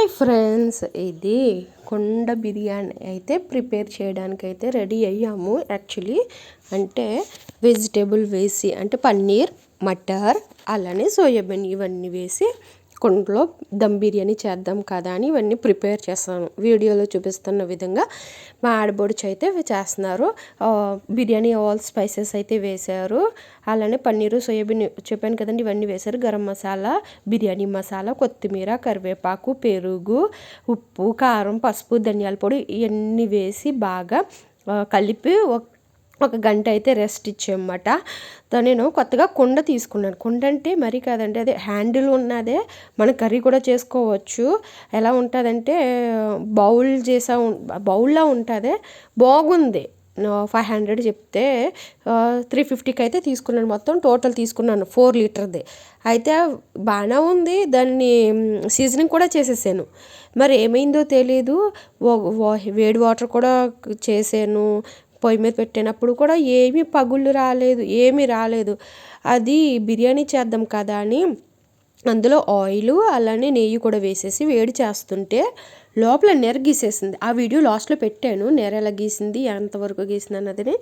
Hi friends ఇది కొండ బిర్యానీ అయితే ప్రిపేర్ చేయడానికి అయితే రెడీ అయ్యాము. యాక్చువల్లీ అంటే వెజిటేబుల్ వేసి అంటే పన్నీర్ మటర్ అలానే సోయాబీన్ ఇవన్నీ వేసి కుండలో దమ్ బిర్యానీ చేద్దాం కదా అని ఇవన్నీ ప్రిపేర్ చేస్తాను. వీడియోలో చూపిస్తున్న విధంగా మా ఆడబొడుచు అయితే చేస్తున్నారు. బిర్యానీ ఆల్ స్పైసెస్ అయితే వేశారు. అలానే పన్నీరు సోయాబీన్ చెప్పాను కదండి ఇవన్నీ వేశారు. గరం మసాలా బిర్యానీ మసాలా కొత్తిమీర కరివేపాకు పెరుగు ఉప్పు కారం పసుపు ధనియాల పొడి ఇవన్నీ వేసి బాగా కలిపి ఒక గంట అయితే రెస్ట్ ఇచ్చామన్నమాట నేను కొత్తగా కుండ తీసుకున్నాను. కుండ అంటే మరీ కాదండి అదే హ్యాండిల్ ఉన్నదే మన కర్రీ కూడా చేసుకోవచ్చు. ఎలా ఉంటుందంటే బౌల్ చేసా బౌల్లా ఉంటుంది బాగుంది. ఫైవ్ హండ్రెడ్ చెప్తే త్రీ ఫిఫ్టీకి అయితే తీసుకున్నాను మొత్తం టోటల్ తీసుకున్నాను ఫోర్ లీటర్ది. అయితే బాగానే ఉంది దాన్ని సీజనింగ్ కూడా చేసేసాను. మరి ఏమైందో తెలీదు వేడి వాటర్ కూడా చేసాను పొయ్యి మీద పెట్టినప్పుడు కూడా ఏమీ పగుళ్ళు రాలేదు ఏమీ రాలేదు. అది బిర్యానీ చేద్దాం కదా అని అందులో ఆయిల్ అలానే నెయ్యి కూడా వేసేసి వేడి చేస్తుంటే లోపల నెర గీసేసింది. ఆ వీడియో లాస్ట్లో పెట్టాను. నెర ఎలా గీసింది ఎంతవరకు గీసింది అన్నది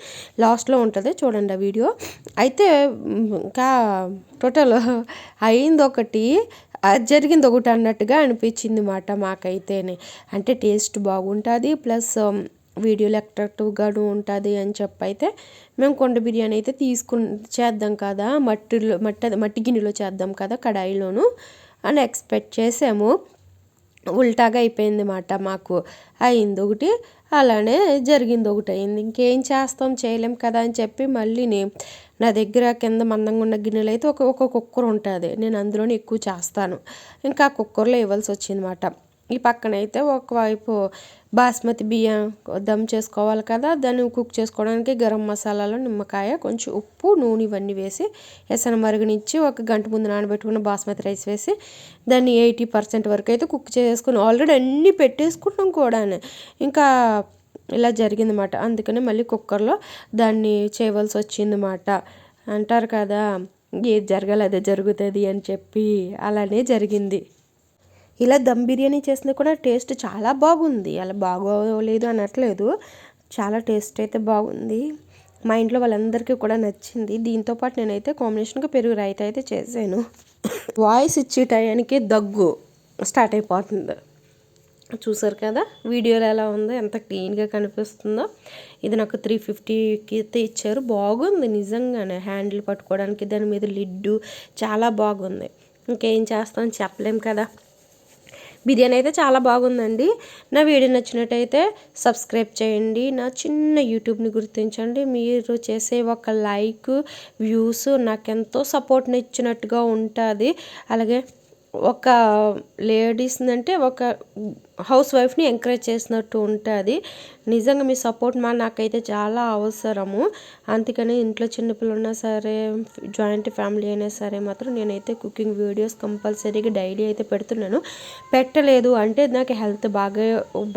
లాస్ట్లో ఉంటుంది చూడండి ఆ వీడియో. అయితే ఇంకా టోటల్ అయింది ఒకటి జరిగింది ఒకటి అన్నట్టుగా అనిపించింది మాట మాకైతేనే. అంటే టేస్ట్ బాగుంటుంది ప్లస్ వీడియోలు అట్రాక్టివ్గాను ఉంటుంది అని చెప్పి అయితే మేము కొండ బిర్యానీ అయితే తీసుకు చేద్దాం కదా మట్టిలో మట్టి మట్టి గిన్నెలో చేద్దాం కదా కడాయిలోను అని ఎక్స్పెక్ట్ చేసాము. ఉల్టాగా అయిపోయింది మాట మాకు. అయింది ఒకటి అలానే జరిగింది ఒకటి అయింది ఇంకేం చేస్తాం చేయలేం కదా అని చెప్పి మళ్ళీ నా దగ్గర కింద మందంగా ఉన్న గిన్నెలు అయితే ఒక ఒక కుక్కర్ ఉంటుంది నేను అందులోనే ఎక్కువ చేస్తాను. ఇంకా ఆ కుక్కర్లో ఇవ్వాల్సి వచ్చిందన్నమాట ఈ పక్కన అయితే ఒకవైపు బాస్మతి బియ్యం దమ్ చేసుకోవాలి కదా దాన్ని కుక్ చేసుకోవడానికి గరం మసాలాలు నిమ్మకాయ కొంచెం ఉప్పు నూనె ఇవన్నీ వేసి ఎసన మరుగునిచ్చి ఒక గంట ముందు నానబెట్టుకున్న బాస్మతి రైస్ వేసి దాన్ని ఎయిటీ పర్సెంట్ వరకు అయితే కుక్ చేసుకుని ఆల్రెడీ అన్నీ పెట్టేసుకున్నాం కూడా ఇంకా ఇలా జరిగిందన్నమాట. అందుకని మళ్ళీ కుక్కర్లో దాన్ని చేయవలసి వచ్చిందన్నమాట. అంటారు కదా ఏది జరగాలి అదే జరుగుతుంది అని చెప్పి అలానే జరిగింది. ఇలా దమ్ బిర్యానీ చేసినా కూడా టేస్ట్ చాలా బాగుంది. అలా బాగోలేదు అనట్లేదు. చాలా టేస్ట్ అయితే బాగుంది. మా ఇంట్లో వాళ్ళందరికీ కూడా నచ్చింది. దీంతోపాటు నేనైతే కాంబినేషన్గా పెరుగు రైత అయితే చేశాను. వాయిస్ ఇచ్చే టయానికి దగ్గు స్టార్ట్ అయిపోతుంది. చూసారు కదా? వీడియోలో ఎలా ఉందో ఎంత క్లీన్గా కనిపిస్తుందో. ఇది నాకు త్రీ ఫిఫ్టీకి అయితే ఇచ్చారు. బాగుంది నిజంగానే హ్యాండిల్ పట్టుకోవడానికి. దాని మీద లిడ్డు చాలా బాగుంది. ఇంకేం చేస్తాం చెప్పలేం కదా? బిర్యానీ అయితే చాలా బాగుందండి. నా వీడియో నచ్చినట్టయితే సబ్స్క్రైబ్ చేయండి. నా చిన్న యూట్యూబ్ని గుర్తించండి. మీరు చేసే ఒక లైక్ వ్యూస్ నాకెంతో సపోర్ట్ని ఇచ్చినట్టుగా ఉంటుంది. అలాగే ఒక లేడీస్ అంటే ఒక హౌస్ వైఫ్ని ఎంకరేజ్ చేసినట్టు ఉంటుంది నిజంగా మీ సపోర్ట్ మా నాకైతే చాలా అవసరము. అందుకని ఇంట్లో చిన్నపిల్లలు ఉన్నా సరే జాయింట్ ఫ్యామిలీ అయినా సరే మాత్రం నేనైతే కుకింగ్ వీడియోస్ కంపల్సరీగా డైలీ అయితే పెడుతున్నాను. పెట్టలేదు అంటే నాకు హెల్త్ బాగా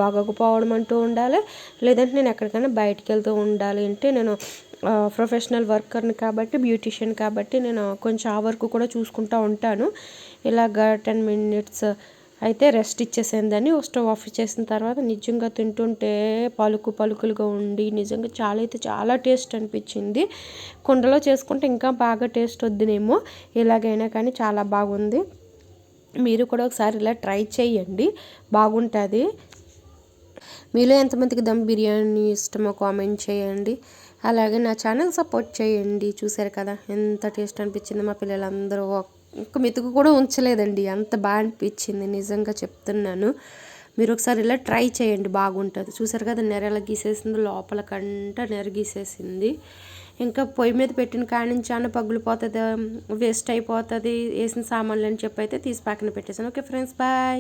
బాగోకపోవడం అంటూ ఉండాలి. లేదంటే నేను ఎక్కడికైనా బయటికి వెళ్తూ ఉండాలి అంటే నేను ప్రొఫెషనల్ వర్కర్ని కాబట్టి బ్యూటిషియన్ కాబట్టి నేను కొంచెం ఆ వర్క్ కూడా చూసుకుంటూ ఉంటాను. ఇలాగ టెన్ మినిట్స్ అయితే రెస్ట్ ఇచ్చేసేందని స్టవ్ ఆఫ్ చేసిన తర్వాత నిజంగా తింటుంటే పలుకు పలుకులుగా ఉండి నిజంగా చాలా అయితే చాలా టేస్ట్ అనిపించింది. కుండలో చేసుకుంటే ఇంకా బాగా టేస్ట్ వద్దునేమో ఎలాగైనా కానీ చాలా బాగుంది. మీరు కూడా ఒకసారి ఇలా ట్రై చేయండి బాగుంటుంది. మీలో ఎంతమందికి దమ్ బిర్యానీ ఇష్టమో కామెంట్ చేయండి. అలాగే నా ఛానల్ సపోర్ట్ చేయండి. చూసారు కదా ఎంత టేస్ట్ అనిపించింది మా పిల్లలందరూ ఇంకా మెతుకు కూడా ఉంచలేదండి. అంత బాగా అనిపించింది. నిజంగా చెప్తున్నాను. మీరు ఒకసారి ఇలా ట్రై చేయండి. బాగుంటుంది. చూసారు కదా నెర ఎలా గీసేసింది లోపల కంట నెర గీసేసింది. ఇంకా పొయ్యి మీద పెట్టిన కాడి నుంచి అన్న పగులిపోతుంది వేస్ట్ అయిపోతుంది వేసిన సామాన్లు అని చెప్పి అయితే తీసి పక్కన పెట్టేసాను ఓకే ఫ్రెండ్స్ బాయ్